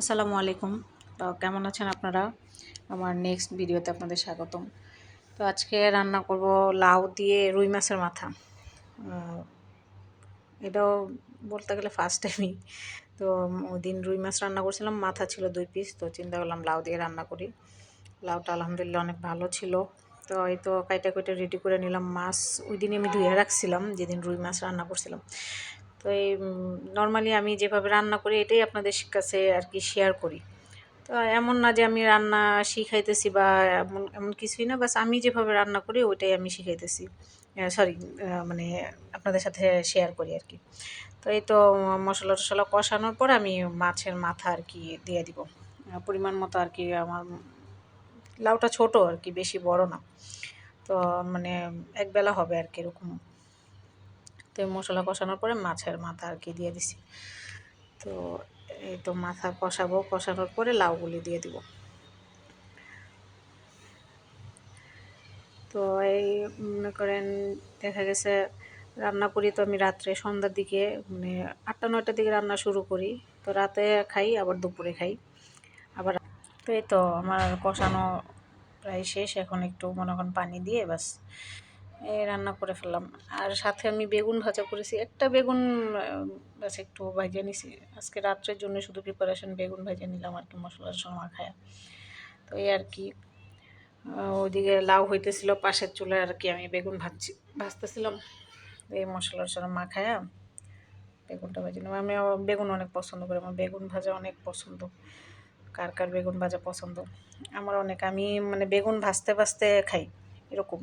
আসসালামু আলাইকুম। তো কেমন আছেন আপনারা? আমার নেক্সট ভিডিওতে আপনাদের স্বাগতম। তো আজকে রান্না করব লাউ দিয়ে রুই মাছের মাথা। এটাও বলতে গেলে ফার্স্ট টাইমই তো ওই দিন রুই মাছ রান্না করছিলাম, মাথা ছিল দুই পিস তো চিন্তা করলাম লাউ দিয়ে রান্না করি। লাউটা আলহামদুলিল্লাহ অনেক ভালো ছিল। তো এই তো কাইটা কুইটা রেডি করে নিলাম। মাছ ওই দিন আমি ধুয়ে রাখছিলাম, যেদিন রুই মাছ রান্না করছিলাম। তো এই নর্মালি আমি যেভাবে রান্না করি, এটাই আপনাদের কাছে আর কি শেয়ার করি। তো এমন না যে আমি রান্না শিখাইতেছি বা এমন এমন কিছুই না, বাস আমি যেভাবে রান্না করি, ওইটাই আমি শিখাইতেছি। সরি মানে আপনাদের সাথে শেয়ার করি আর কি। তো এই তো মশলা টশলা কষানোর পর আমি মাছের মাথা আর কি দিয়ে দিব। পরিমাণ মতো আর কি আমার লাউটা ছোট আর কি, বেশি বড় না। তো মানে একবেলা হবে আর কি এরকম। তো মশলা কষানোর পরে মাছের মাথা আর কি দিয়ে দিছি। তো এই তো মাথা কষাবো, কষানোর পরে লাউগুলি দিয়ে দিব। তো এই মনে করেন দেখা গেছে রান্না করি তো আমি রাত্রে, সন্ধ্যার দিকে মানে আটটা, নয়টার দিকে রান্না শুরু করি। তো রাতে খাই, আবার দুপুরে খাই। আবার তো এই তো আমার কষানো প্রায় শেষ, এখন একটু মনে করেন পানি দিয়ে বাস রান্না করে ফেললাম। আর সাথে আমি বেগুন ভাজা করেছি। একটা বেগুন বাস একটু ভাজিয়ে নিছি। আজকে রাত্রের জন্য শুধু প্রিপারেশন বেগুন ভাজিয়ে নিলাম আর কি মশলার সময় খায়া তো এই আর কি। ওইদিকে লাউ হইতেছিল পাশের চুলায় আর কি আমি বেগুন ভাজছি, ভাজতেছিলাম। এই মশলার সঙ্গে মাখায়া বেগুনটা ভাজি নিলাম। আমি বেগুন অনেক পছন্দ করি। আমার বেগুন ভাজা অনেক পছন্দ। কার কার বেগুন ভাজা পছন্দ? আমার অনেক। আমি মানে বেগুন ভাজতে ভাজতে খাই, এরকম।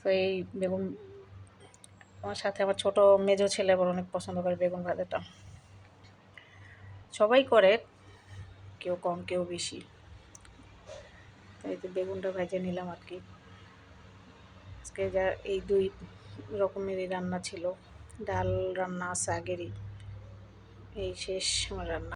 তো এই বেগুন আমার সাথে আমার ছোট মেজো ছেলে আবার অনেক পছন্দ করে বেগুন ভাজাটা সবাই করে, কেউ কম, কেউ বেশি। এই তো বেগুনটা ভেজে নিলাম আর কি। আজকে যা এই দুই রকমেরই রান্না ছিল। ডাল রান্না আছে আগেরই। এই শেষ আমার রান্না।